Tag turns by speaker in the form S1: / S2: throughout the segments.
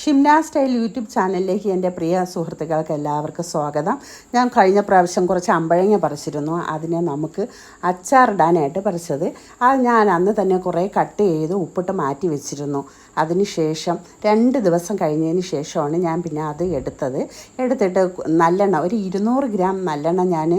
S1: Shimna style YouTube ചാനലിലേക്ക് എന്റെ പ്രിയ സുഹൃത്തുക്കൾക്ക് എല്ലാവർക്കും സ്വാഗതം. ഞാൻ കഴിഞ്ഞ പ്രാവശ്യം കുറച്ച് അമ്പഴങ്ങ പറിച്ചിരുന്നു. അതിനെ നമുക്ക് അച്ചാറിടാനായിട്ട് പറിച്ചത്. അത് ഞാൻ അന്ന് തന്നെ കുറേ കട്ട് ചെയ്ത് ഉപ്പിട്ട് മാറ്റി വെച്ചിരുന്നു. അതിനുശേഷം രണ്ട് ദിവസം കഴിഞ്ഞതിന് ശേഷമാണ് ഞാൻ പിന്നെ അത് എടുത്തത്. എടുത്തിട്ട് നല്ലെണ്ണ ഒരു ഇരുന്നൂറ് ഗ്രാം നല്ലെണ്ണ ഞാൻ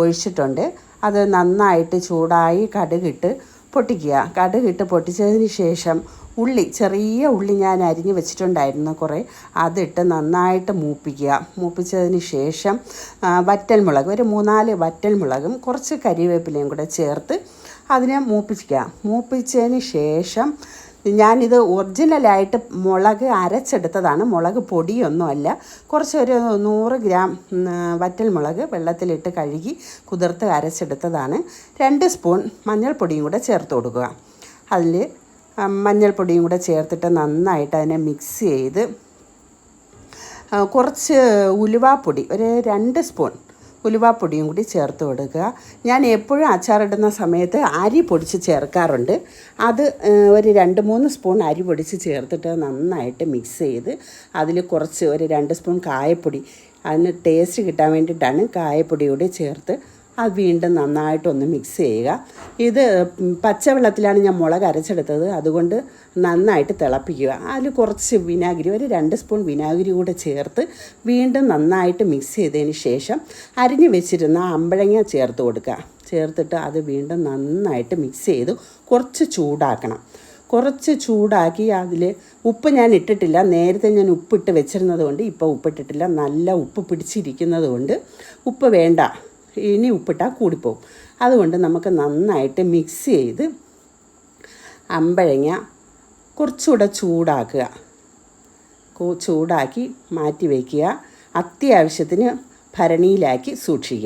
S1: ഒഴിച്ചിട്ടുണ്ട്. അത് നന്നായിട്ട് ചൂടായി കടുകിട്ട് പൊട്ടിക്കുക. കടുകിട്ട് പൊട്ടിച്ചതിന് ശേഷം ഉള്ളി ചെറിയ ഉള്ളി ഞാൻ അരിഞ്ഞ് വെച്ചിട്ടുണ്ടായിരുന്നു കുറേ. അതിട്ട് നന്നായിട്ട് മൂപ്പിക്കുക. മൂപ്പിച്ചതിന് ശേഷം വറ്റൽമുളക് ഒരു മൂന്നാൽ വറ്റൽമുളകും കുറച്ച് കരിവേപ്പിലയും കൂടെ ചേർത്ത് അതിനെ മൂപ്പിക്കുക. മൂപ്പിച്ചതിന് ശേഷം ഞാനിത് ഒറിജിനലായിട്ട് മുളക് അരച്ചെടുത്തതാണ്. മുളക് പൊടിയൊന്നുമല്ല. കുറച്ചൊരു നൂറ് ഗ്രാം വറ്റൽ മുളക് വെള്ളത്തിലിട്ട് കഴുകി കുതിർത്ത് അരച്ചെടുത്തതാണ്. രണ്ട് സ്പൂൺ മഞ്ഞൾപ്പൊടിയും കൂടെ ചേർത്ത് കൊടുക്കുക. അതിൽ മഞ്ഞൾപ്പൊടിയും കൂടെ ചേർത്തിട്ട് നന്നായിട്ട് അതിനെ മിക്സ് ചെയ്ത് കുറച്ച് ഉലുവാപ്പൊടി ഒരു രണ്ട് സ്പൂൺ ഉലുവാപ്പൊടിയും കൂടി ചേർത്ത് കൊടുക്കുക. ഞാൻ എപ്പോഴും അച്ചാറിടുന്ന സമയത്ത് അരി പൊടിച്ച് ചേർക്കാറുണ്ട്. അത് ഒരു രണ്ട് മൂന്ന് സ്പൂൺ അരി പൊടിച്ച് ചേർത്തിട്ട് നന്നായിട്ട് മിക്സ് ചെയ്ത് അതിൽ കുറച്ച് ഒരു രണ്ട് സ്പൂൺ കായപ്പൊടി. അതിന് ടേസ്റ്റ് കിട്ടാൻ വേണ്ടിയിട്ടാണ് കായപ്പൊടി കൂടി ചേർത്ത് അത് വീണ്ടും നന്നായിട്ടൊന്ന് മിക്സ് ചെയ്യുക. ഇത് പച്ചവെള്ളത്തിലാണ് ഞാൻ മുളക് അരച്ചെടുത്തത്. അതുകൊണ്ട് നന്നായിട്ട് തിളപ്പിക്കുക. അതിൽ കുറച്ച് വിനാഗിരി ഒരു രണ്ട് സ്പൂൺ വിനാഗിരി കൂടെ ചേർത്ത് വീണ്ടും നന്നായിട്ട് മിക്സ് ചെയ്തതിന് ശേഷം അരിഞ്ഞു വെച്ചിരുന്ന അമ്പഴങ്ങ ചേർത്ത് കൊടുക്കുക. ചേർത്തിട്ട് അത് വീണ്ടും നന്നായിട്ട് മിക്സ് ചെയ്ത് കുറച്ച് ചൂടാക്കണം. കുറച്ച് ചൂടാക്കി അതിൽ ഉപ്പ് ഞാൻ ഇട്ടിട്ടില്ല. നേരത്തെ ഞാൻ ഉപ്പിട്ട് വെച്ചിരുന്നത് കൊണ്ട് ഇപ്പോൾ ഉപ്പിട്ടിട്ടില്ല. നല്ല ഉപ്പ് പിടിച്ചിരിക്കുന്നത് കൊണ്ട് ഉപ്പ് വേണ്ട. ഇനി ഉപ്പിട്ടാൽ കൂടിപ്പോവും. അതുകൊണ്ട് നമുക്ക് നന്നായിട്ട് മിക്സ് ചെയ്ത് അമ്പഴങ്ങ കുറച്ചുകൂടെ ചൂടാക്കുക. ചൂടാക്കി മാറ്റി വയ്ക്കുക അത്യാവശ്യത്തിന് ഭരണിയിലാക്കി സൂക്ഷിക്കുക.